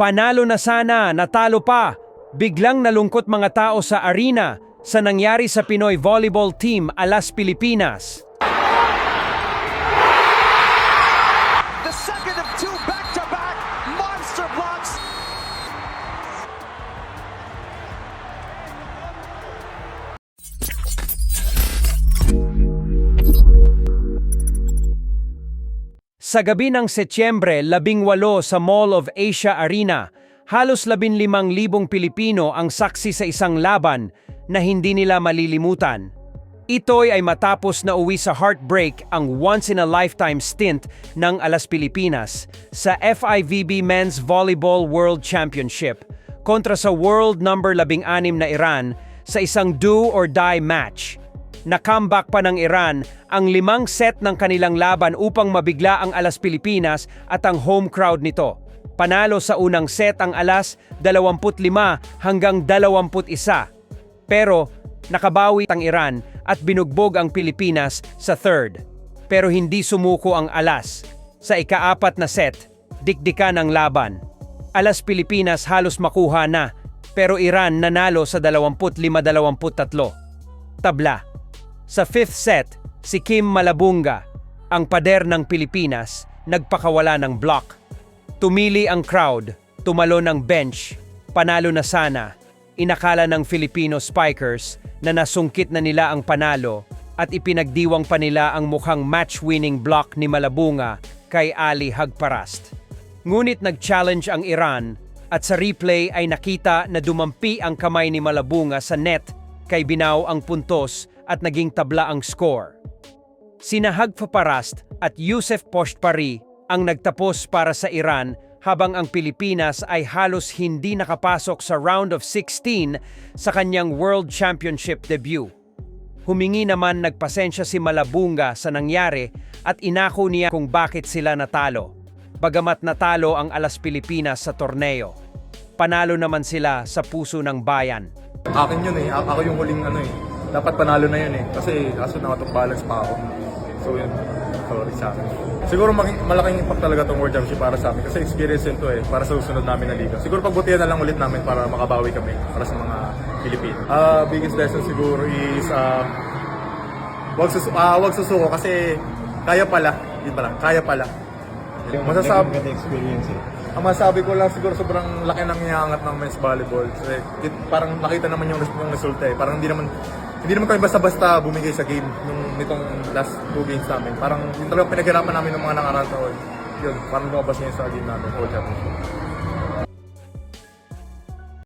Panalo na sana, natalo pa. Biglang nalungkot mga tao sa arena sa nangyari sa Pinoy Volleyball Team Alas Pilipinas. Sa gabi ng Setyembre, 18 sa Mall of Asia Arena, halos 15,000 Pilipino ang saksi sa isang laban na hindi nila malilimutan. Ito'y ay matapos na uwi sa heartbreak ang once-in-a-lifetime stint ng Alas Pilipinas sa FIVB Men's Volleyball World Championship kontra sa world number 16 na Iran sa isang do-or-die match. Na-comeback pa ng Iran ang limang set ng kanilang laban upang mabigla ang Alas Pilipinas at ang home crowd nito. Panalo sa unang set ang Alas 25 hanggang 21. Pero nakabawi ang Iran at binugbog ang Pilipinas sa third. Pero hindi sumuko ang Alas. Sa ikaapat na set, dikdikan ang laban. Alas Pilipinas halos makuha na, pero Iran nanalo sa 25-23. Tabla. Sa fifth set, si Kim Malabunga, ang pader ng Pilipinas, nagpakawala ng block. Tumili ang crowd, tumalo ng bench, panalo na sana. Inakala ng Filipino spikers na nasungkit na nila ang panalo at ipinagdiwang pa nila ang mukhang match-winning block ni Malabunga kay Ali Hagparast. Ngunit nag-challenge ang Iran at sa replay ay nakita na dumampi ang kamay ni Malabunga sa net kay binaw ang puntos at naging tabla ang score. Sina Hagpaparast at Yusef Postpari ang nagtapos para sa Iran habang ang Pilipinas ay halos hindi nakapasok sa round of 16 sa kanyang World Championship debut. Humingi naman nagpasensya si Malabunga sa nangyari at inako niya kung bakit sila natalo. Bagamat natalo ang Alas Pilipinas sa torneo. Panalo naman sila sa puso ng bayan. Akin yun eh. Ako yung huling ano eh. Dapat panalo na yun eh. Kasi kaso na balance pa ako. So yun. Sorry sa akin. Siguro malaking, malaking impact talaga tong World Championship para sa amin. Kasi experience yun to eh. Para sa susunod namin na liga. Siguro pagbutihan na lang ulit namin para makabawi kami. Para sa mga Pilipino. Ah, biggest lesson siguro is um, wag, susu ah, wag susuko kasi kaya pala. Di pala. Kaya pala. Masasabi, Naging experience eh. Ang masabi ko lang siguro sobrang laki ng iangat ng men's volleyball. Kasi it, parang nakita naman yung, yung resulta eh. Parang hindi naman hindi naman kami basta-basta bumigay sa game nung nitong last two games namin. Parang yung talagang pinaghirapan namin ng mga nakaraan taon. Yun, parang lumabas niya sa game namin, whole championship.